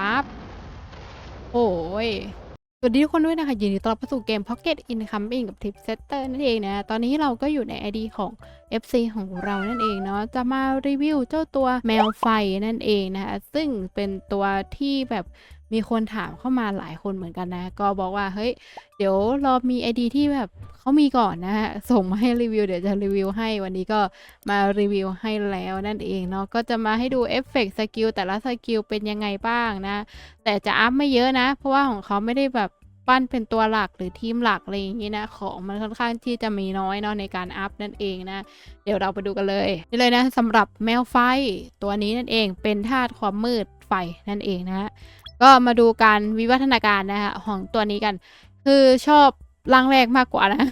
ปั๊บโอ้ยสวัสดีทุกคนด้วยนะคะ ยินดีต้อนรับเข้าสู่เกม Pocket Incoming กับ Tip Setter นั่นเองนะ ตอนนี้เราก็อยู่ใน ID ของ FC ของเรานั่นเองเนาะจะมารีวิวเจ้าตัวแมวไฟนั่นเองนะคะซึ่งเป็นตัวที่แบบ มีคนถามเข้ามาหลายคนเหมือนกันนะ ก็บอกว่าเฮ้ย เดี๋ยวรอมี ID ที่แบบเขามีก่อนนะฮะ ส่งมาให้รีวิว เดี๋ยวจะรีวิวให้วันนี้ก็มารีวิวให้แล้วนั่นเองเนาะ ก็จะมาให้ดูเอฟเฟกต์สกิลแต่ละสกิลเป็นยังไงบ้างนะ แต่จะอัพไม่เยอะนะ เพราะว่าของเขาไม่ได้แบบปั้นเป็นตัวหลักหรือทีมหลักอะไรอย่างนี้นะ ของมันค่อนข้างที่จะมีน้อยเนาะในการอัพนั่นเองนะ เดี๋ยวเราไปดูกันเลยนี่เลยนะสำหรับแมวไฟตัวนี้นั่นเองเป็นธาตุความมืดไฟนั่นเองนะ ก็มาดูการวิวัฒนาการนะคะของตัวนี้กัน คือชอบร่างแรกมากกว่านะ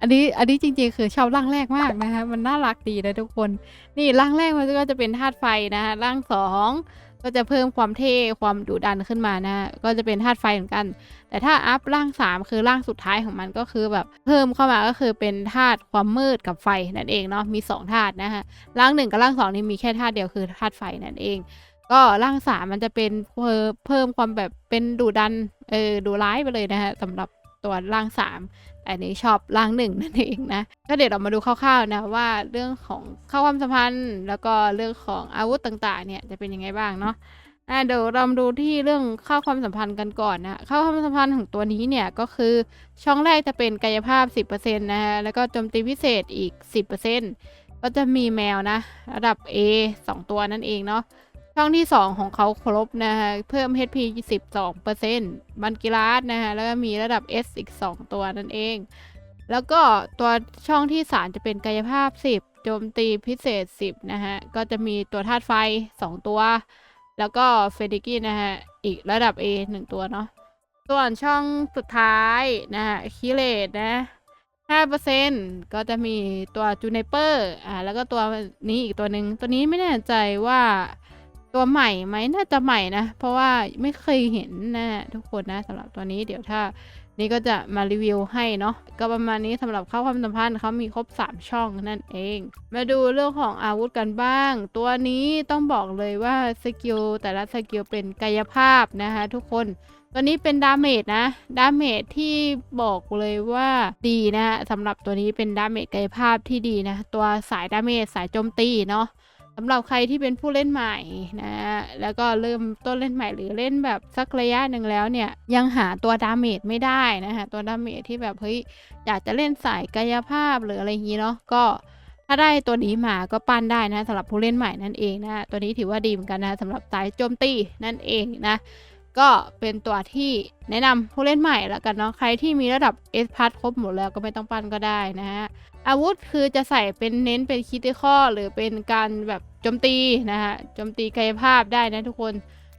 อันนี้อันนี้จริงๆ คือชอบร่างแรกมากนะคะมันน่ารักดีนะทุกคน นี่ร่างแรกมันก็จะเป็นธาตุไฟนะคะร่างสองก็จะเพิ่มความเท่ความดุดันขึ้นมานะ ก็จะเป็นธาตุไฟเหมือนกัน แต่ถ้าอัพร่างสามคือร่างสุดท้ายของมันก็คือแบบเพิ่มเข้ามาก็คือเป็นธาตุความมืดกับไฟนั่นเองเนาะมีสองธาตุนะคะร่างหนึ่งกับร่างสองนี่มีแค่ธาตุเดียวคือธาตุไฟนั่นเอง ก็ร่างสามมันจะเป็นเพิ่มเพิ่มความแบบเป็นดุดันเออดุร้ายไปเลยนะคะสำหรับตัวร่างสามแต่อันนี้ชอบร่างหนึ่งนั่นเองนะก็เดี๋ยวเรามาดูคร่าวๆนะว่าเรื่องของข้าความสัมพันธ์ แล้วก็เรื่องของอาวุธต่างๆ เนี่ยจะเป็นยังไงบ้างเนาะอะเดี๋ยวเรามาดูที่เรื่องข้าความสัมพันธ์กันก่อนนะข้าความสัมพันธ์ของตัวนี้เนี่ยก็คือช่องแรกจะเป็นกายภาพ 10%นะฮะแล้วก็โจมตีพิเศษอีก 10%ก็จะมีแมวนะ ระดับ A 2 ตัวนั่นเองเนาะ ช่องที่ 2 ของเขาครบนะฮะเพิ่ม HP 12%บันกิลาสนะฮะแล้วก็มีระดับ S อีก 2 ตัวนั่นเอง แล้วก็ตัวช่องที่ 3 จะเป็นกายภาพ 10 โจมตีพิเศษ 10 นะฮะก็จะมีตัวธาตุไฟ 2 ตัว แล้วก็เฟดิกี้นะฮะอีกระดับ A 1 ตัวเนาะส่วนช่องสุดท้ายนะฮะคิเลตนะ5%ก็จะมีตัวจูเนเปอร์อ่าแล้วก็ตัวนี้อีกตัวหนึ่งตัวนี้ไม่แน่ใจว่า ตัวใหม่ไหมน่าจะใหม่นะ เพราะว่าไม่เคยเห็นนะทุกคนนะสำหรับตัวนี้เดี๋ยวถ้านี่ก็จะมารีวิวให้เนาะก็ประมาณนี้สำหรับเข้าความสัมพันธ์เขามีครบ 3 ช่องนั่นเอง มาดูเรื่องของอาวุธกันบ้าง ตัวนี้ต้องบอกเลยว่าสกิลแต่ละสกิลเป็นกายภาพนะคะทุกคน ตัวนี้เป็นดาเมจนะ ดาเมจที่บอกเลยว่าดีนะฮะสำหรับตัวนี้เป็นดาเมจกายภาพที่ดีนะ ตัวสายดาเมจสายโจมตีเนาะ สำหรับใครที่เป็นผู้เล่นใหม่นะแล้วก็เริ่มต้นเล่นใหม่หรือเล่นแบบสักระยะหนึ่งแล้วเนี่ยยังหาตัวดาเมจไม่ได้นะฮะตัวดาเมจที่แบบเฮ้ยอยากจะเล่นสายกายภาพหรืออะไรอย่างนี้เนาะก็ถ้าได้ตัวนี้มาก็ปั้นได้นะสำหรับผู้เล่นใหม่นั่นเองนะตัวนี้ถือว่าดีเหมือนกันนะสำหรับสายโจมตีนั่นเองนะก็เป็นตัวที่แนะนำผู้เล่นใหม่แล้วกันเนาะใครที่มีระดับ S พัทครบหมดแล้วก็ไม่ต้องปั้นก็ได้นะฮะ อาวุธคือจะใส่เป็นเน้นเป็นคิติคอหรือเป็นการแบบโจมตีนะฮะโจมตีกายภาพได้นะทุกคน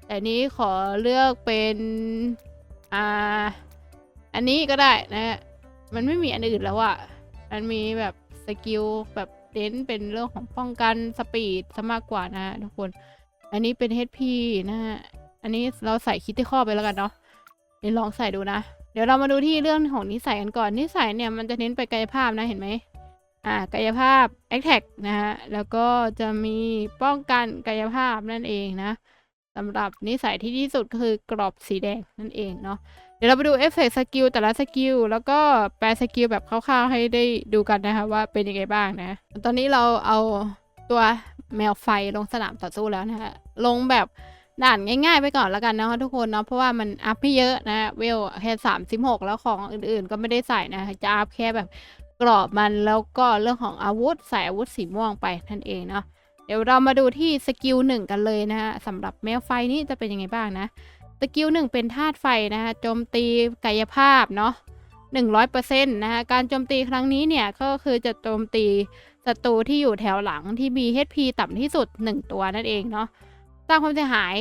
แต่นี้ขอเลือกเป็นอ่าอันนี้ก็ได้นะฮะมันไม่มีอันอื่นแล้วอะมันมีแบบสกิลแบบเน้นเป็นเรื่องของป้องกันสปีดซะมากกว่านะฮะทุกคน อันนี้เป็น HP นะฮะอันนี้เราใส่คิดที่ข้อไปแล้วกันเนาะเดี๋ยวลองใส่ดูนะ เดี๋ยวเรามาดูที่เรื่องของนิสัยกันก่อน นิสัยเนี่ยมันจะเน้นไปกายภาพนะเห็นไหม อ่ากายภาพ a t t a c k นะฮะแล้วก็จะมีป้องกันกายภาพนั่นเองนะสำหรับนิสัยที่ดีที่สุดคือกรอบสีแดงนั่นเองเนาะเดี๋ยวเราไปดูเอฟเฟกต์สกิลแต่ละสกิลแล้วก็แปลสกิลแบบคร่าวๆให้ได้ดูกันนะคะว่าเป็นยังไงบ้างนะ ตอนนี้เราเอาตัวแมวไฟลงสนามต่อสู้แล้วนะฮะลงแบบด่านง่ายๆไปก่อนแล้วกันนะคะทุกคนเนาะเพราะว่ามันอัพไม่เยอะนะเวลแค่สามสิบหกแล้วของอื่นๆ ก็ไม่ได้ใส่นะจะอัพแค่แบบ กรอบมันแล้วก็เรื่องของอาวุธใส่อาวุธสีม่วงไปนั่นเองเนาะเดี๋ยวเรามาดูที่สกิลหนึ่งกันเลยนะฮะสำหรับแมวไฟนี่จะเป็นยังไงบ้างนะสกิลหนึ่งเป็นธาตุไฟนะคะโจมตีกายภาพเนาะหนึ่งร้อยเปอร์เซ็นต์นะคะการโจมตีครั้งนี้เนี่ยก็คือจะโจมตีศัตรูที่อยู่แถวหลังที่มี HP ต่ำที่สุด 1 ตัวนั่นเองเนาะ สร้างความเสียหาย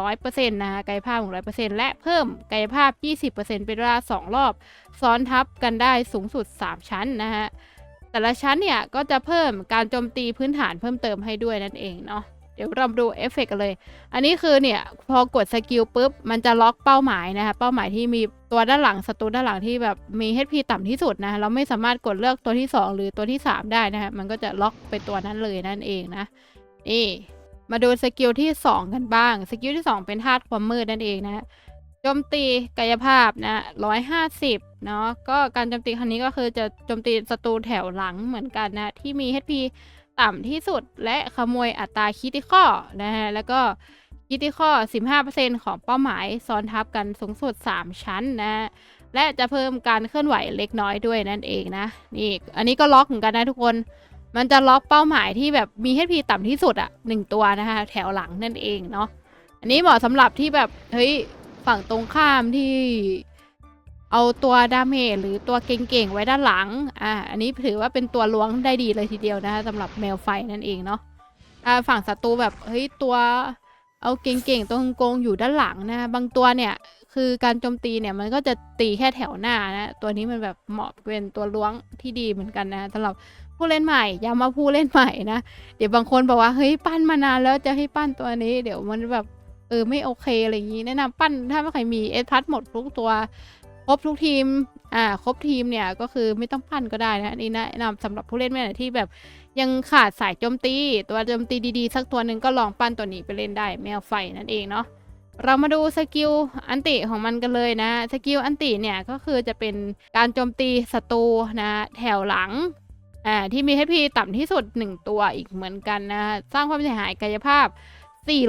100%นะคะกายภาพ 100%และเพิ่มกายภาพ 20%เป็นเวลา 2 รอบ ซ้อนทับกันได้สูงสุด 3 ชั้นนะฮะแต่ละชั้นเนี่ยก็จะเพิ่มการโจมตีพื้นฐานเพิ่มเติมให้ด้วยนั่นเองเนาะเดี๋ยวเราดูเอฟเฟกต์กันเลย อันนี้คือเนี่ยพอกดสกิลปุ๊บ มันจะล็อกเป้าหมายนะคะ เป้าหมายที่มีตัวด้านหลังศัตรูด้านหลังที่แบบมี HP ต่ำที่สุดนะ เราไม่สามารถกดเลือกตัวที่ 2 หรือตัวที่ 3 ได้นะคะ มันก็จะล็อกไปตัวนั้นเลยนั่นเองนะ นี่ มาดูสกิลที่ 2 กันบ้าง สกิลที่ 2 เป็นธาตุความมืดนั่นเองนะโจมตีกายภาพนะ150เนาะ ก็การโจมตีครั้งนี้ก็คือจะโจมตีศัตรูแถวหลังเหมือนกันนะ ที่มี HP ต่ำที่สุดและขโมยอัตราคิติคอนะฮะ แล้วก็คิติคอ15%ของเป้าหมายซ้อนทับกันสูงสุด 3 ชั้นนะและจะเพิ่มการเคลื่อนไหวเล็กน้อยด้วยนั่นเองนะ นี่ อันนี้ก็ล็อกเหมือนกันนะทุกคน มันจะล็อกเป้าหมายที่แบบมี HP ต่ำที่สุดอะหนึ่งตัวนะคะ แถวหลังนั่นเองเนาะอันนี้เหมาะสำหรับที่แบบเฮ้ยฝั่งตรงข้ามที่เอาตัวดาเมจหรือตัวเก่งๆไว้ด้านหลังอ่าอันนี้ถือว่าเป็นตัวล้วงได้ดีเลยทีเดียวนะคะสำหรับแมวไฟนั่นเองเนาะอ่าฝั่งศัตรูแบบเฮ้ยตัวเอาเก่งๆตัวโกงอยู่ด้านหลังนะบางตัวเนี่ย คือการโจมตีเนี่ยมันก็จะตีแค่แถวหน้านะ ตัวนี้มันแบบเหมาะเป็นตัวล้วงที่ดีเหมือนกันนะสำหรับผู้เล่นใหม่ย้ำมาผู้เล่นใหม่นะ เดี๋ยวบางคนบอกว่าเฮ้ยปั้นมานานแล้วจะให้ปั้นตัวนี้ เดี๋ยวมันแบบเออไม่โอเคอะไรอย่างนี้แนะนำปั้นถ้าไม่ใครมีเอสพัทหมดทุกตัวครบทุกทีม อ่า ครบทีมเนี่ยก็คือไม่ต้องปั้นก็ได้นะนนี่แนะนำสำหรับผู้เล่นใหม่ที่แบบยังขาดสายโจมตี ตัวโจมตีดีๆ สักตัวหนึ่งก็ลองปั้นตัวนี้ไปเล่นได้แมวไฟนั่นเองเนาะ เรามาดูสกิลอันติของมันกันเลยนะ สกิลอันติเนี่ยก็คือจะเป็นการโจมตีศัตรูนะแถวหลังอ่าที่มี HP ต่ำที่สุด 1 ตัวอีกเหมือนกันนะ สร้างความเสียหายกายภาพ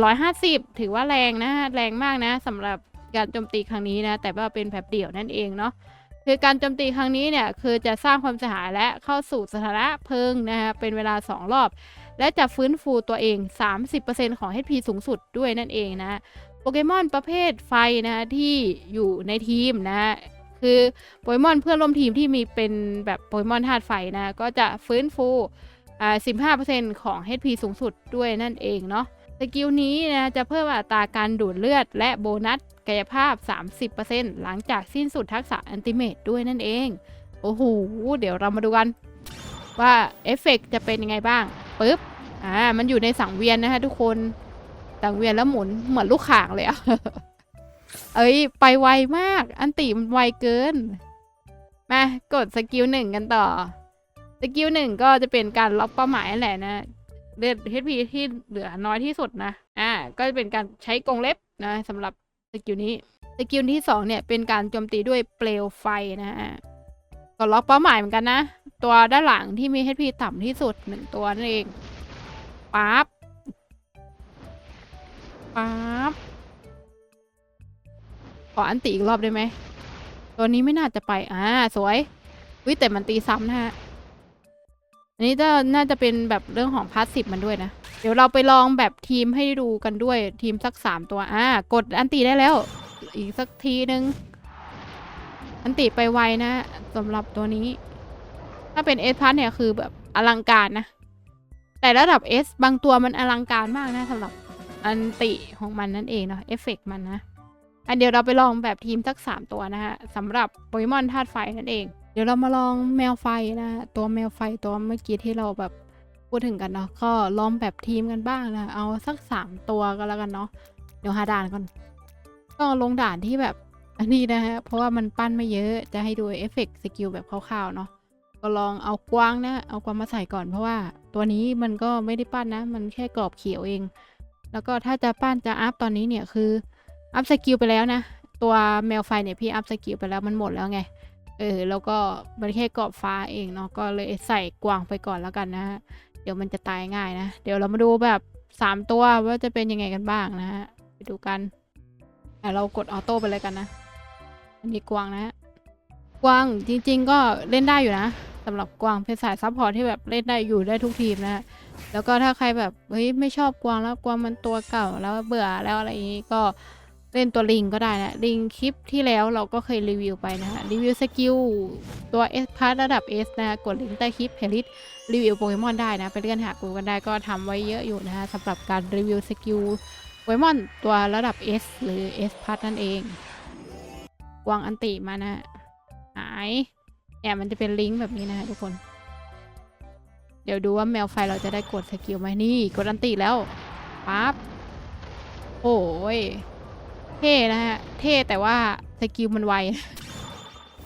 450 ถือว่าแรงนะ แรงมากนะสำหรับการโจมตีครั้งนี้นะ แต่ว่าเป็นแบบเดี่ยวนั่นเองเนาะคือการโจมตีครั้งนี้เนี่ยคือจะสร้างความเสียหายและเข้าสู่สถานะเพิงนะคะเป็นเวลา 2 รอบ และจะฟื้นฟูตัวเอง 30%ของ HP สูงสุดด้วยนั่นเองนะ โปเกมอนประเภทไฟนะที่อยู่ในทีมนะคือโปเกมอนเพื่อนร่วมทีมที่มีเป็นแบบโปเกมอนธาตุไฟนะก็จะฟื้นฟูอ่า15%ของ HP สูงสุดด้วยนั่นเองเนาะสกิลนี้นะจะเพิ่มอัตราการดูดเลือด และโบนัสกายภาพ 30%หลังจากสิ้นสุดทักษะอันติเมตด้วยนั่นเอง โอ้โห เดี๋ยวเรามาดูกัน ว่าเอฟเฟกต์จะเป็นยังไงบ้างปึ๊บอ่ามันอยู่ในสังเวียนนะคะทุกคน สังเวียนแล้วหมุนเหมือนลูกข่างเลยอะเอ้ย ไปไวมาก อันติมันไวเกิน มากดสกิลหนึ่งกันต่อ สกิลหนึ่งก็จะเป็นการล็อกเป้าหมายแหละนะเลือด HP ที่เหลือน้อยที่สุดนะ อ่า ก็จะเป็นการใช้กรงเล็บนะสำหรับสกิลนี้ สกิลที่สองเนี่ยเป็นการโจมตีด้วยเปลวไฟนะฮะก็ล็อกเป้าหมายเหมือนกันนะ ตัวด้านหลังที่มี HP ต่ำที่สุดหนึ่งตัวนั่นเองปั๊บ ปั๊บขออันติอีกรอบได้ไหม ตัวนี้ไม่น่าจะไป อ่า สวยวิแต่มันตีซ้ำนะฮะ อันนี้จะน่าจะเป็นแบบเรื่องของพาสซีฟมันด้วยนะ เดี๋ยวเราไปลองแบบทีมให้ดูกันด้วยทีมสักสามตัว อ่า กดอันติได้แล้ว อีกสักทีนึง อันติไปไวนะสำหรับตัวนี้ ถ้าเป็นเอสพัทเนี่ยคือแบบอลังการนะ แต่ระดับ S บางตัวมันอลังการมากนะสำหรับ อันติของมันนั่นเองเนาะเอฟเฟกมันนะ อันเดี๋ยวเราไปลองแบบทีมสักสามตัวนะฮะสำหรับโปเกมอนธาตุไฟนั่นเอง เดี๋ยวเรามาลองแมวไฟนะตัวแมวไฟตัวเมื่อกี้ที่เราแบบพูดถึงกันเนาะก็ลองแบบทีมกันบ้างนะเอาสักสามตัวก็แล้วกันเนาะเดี๋ยวหาด่านก่อนก็ลงด่านที่แบบอันนี้นะฮะเพราะว่ามันปั้นไม่เยอะจะให้ดูเอฟเฟกต์สกิลแบบคร่าวๆเนาะก็ลองเอากวางนะ เอากวางมาใส่ก่อนเพราะว่าตัวนี้มันก็ไม่ได้ปั้นนะ มันแค่กรอบเขียวเอง แล้วก็ถ้าจะปั้นจะอัพตอนนี้เนี่ยคืออัพสกิลไปแล้วนะ ตัวแมวไฟเนี่ยพี่อัพสกิลไปแล้วมันหมดแล้วไง เออ แล้วก็มันแค่กรอบฟ้าเองเนาะก็เลยใส่กวางไปก่อนแล้วกันนะ เดี๋ยวมันจะตายง่ายนะ เดี๋ยวเรามาดูแบบสามตัวว่าจะเป็นยังไงกันบ้างนะฮะไปดูกันอะเรากดออโต้ไปเลยกันนะอันนี้กวางนะฮะกวางจริง ๆ ก็เล่นได้อยู่นะสำหรับกวางเป็นสายซัพพอร์ตที่แบบเล่นได้อยู่ได้ทุกทีมนะฮะ แล้วก็ถ้าใครแบบเฮ้ยไม่ชอบกวางแล้วกวางมันตัวเก่าแล้วเบื่อแล้วอะไรอย่างนี้ก็เล่นตัวลิงก็ได้นะ ลิงคลิปที่แล้วเราก็เคยรีวิวไปนะฮะรีวิวสกิลตัว S พาร์ระดับ S นะฮะกดลิงก์ใต้คลิปเพลิสรีวิวโปเกมอนได้นะ ไปเลื่อนหากูกันได้ก็ทำไว้เยอะอยู่นะฮะสำหรับการรีวิวสกิลโปเกมอนตัวระดับ S หรือ S พาร์นั่นเองกวางอันติมานะหายเนี่ยมันจะเป็นลิงก์แบบนี้นะฮะทุกคน เดี๋ยวดูว่าแมวไฟเราจะได้กดสกิลไหมนี่กดอันติแล้วปั๊บโอ้ยเท่นะฮะ เท่แต่ว่าสกิลมันไว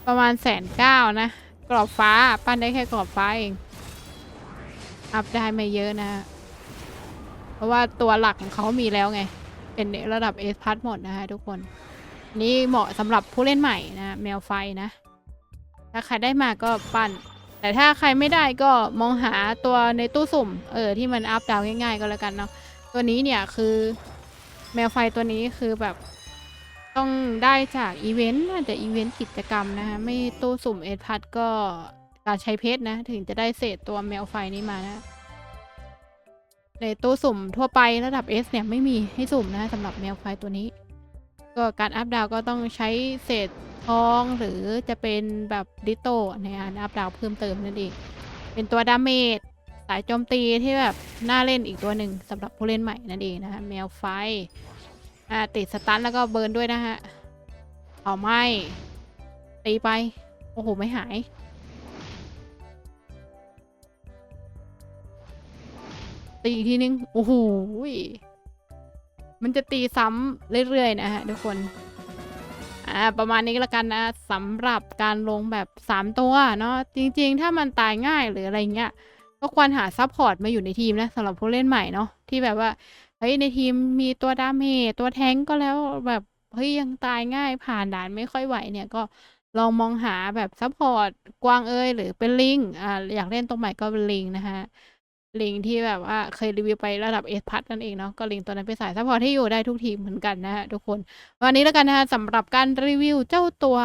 ประมาณแสนเก้านะ กรอบฟ้าปั้นได้แค่กรอบฟ้าเอง อัพได้ไม่เยอะนะ เพราะว่าตัวหลักของเขามีแล้วไง เป็นระดับ S พัทหมดนะคะทุกคน นี่เหมาะสำหรับผู้เล่นใหม่นะ แมวไฟนะ ถ้าใครได้มาก็ปั้น แต่ถ้าใครไม่ได้ก็มองหาตัวในตู้สุ่ม เออที่มันอัพดาวง่าย ๆ ก็แล้วกันเนาะตัวนี้เนี่ยคือแมวไฟตัวนี้คือแบบต้องได้จากอีเวนต์น่าจะอีเวนต์กิจกรรมนะคะไม่ตู้สุ่มเอพัทก็การใช้เพชรนะ ถึงจะได้เศษตัวแมวไฟนี้มานะ ในตู้สุ่มทั่วไประดับ S เนี่ยไม่มีให้สุ่มนะสำหรับแมวไฟตัวนี้ ก็การอัพดาวก็ต้องใช้เศษ ทองหรือจะเป็นแบบดิโตในการอัพดาวเพิ่มเติมนั่นเอง เป็นตัวดาเมจสายโจมตีที่แบบน่าเล่นอีกตัวหนึ่งสำหรับผู้เล่นใหม่นั่นเองนะคะแมวไฟอ่าติดสตันแล้วก็เบิร์นด้วยนะฮะเอาไม่ตีไป โอ้โห ไม่หาย ตีอีกทีนึง โอ้โหมันจะตีซ้ำเรื่อยๆนะฮะทุกคน อ่าประมาณนี้ล้วกันนะสำหรับการลงแบบ 3 ตัวเนาะจริงๆ ถ้ามันตายง่ายหรืออะไรเงี้ยก็ควรหาซัพพอร์ตมาอยู่ในทีมนะสำหรับผู้เล่นใหม่เนาะที่แบบว่าเฮ้ยในทีมมีตัวดาเมจตัวแทงก็แล้วแบบเฮ้ยยังตายง่ายผ่านด่านไม่ค่อยไหวเนี่ยก็ลองมองหาแบบซัพพอร์ตกวางเอ้ยหรือเป็นลิงอ่าอยากเล่นตรงใหม่ก็เป็นลิงนะคะ ลิงที่แบบว่าเคยรีวิวไประดับเอสพัทนั่นเองเนาะก็ลิงตัวนั้นไปใส่ซัพพอร์ตที่อยู่ได้ทุกทีมเหมือนกันนะฮะทุกคน วันนี้แล้วกันนะคะสำหรับการรีวิวเจ้าตัว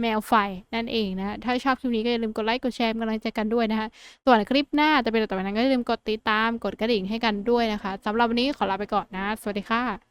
แมวไฟนั่นเองนะ ถ้าชอบคลิปนี้ก็อย่าลืมกดไลค์ กดแชร์เป็นกำลังใจกันด้วยนะคะส่วนคลิปหน้าจะเป็นอะไรต่อไปนั้นก็อย่าลืมกดติดตาม กดกระดิ่งให้กันด้วยนะคะสำหรับวันนี้ขอลาไปก่อนนะ สวัสดีค่ะ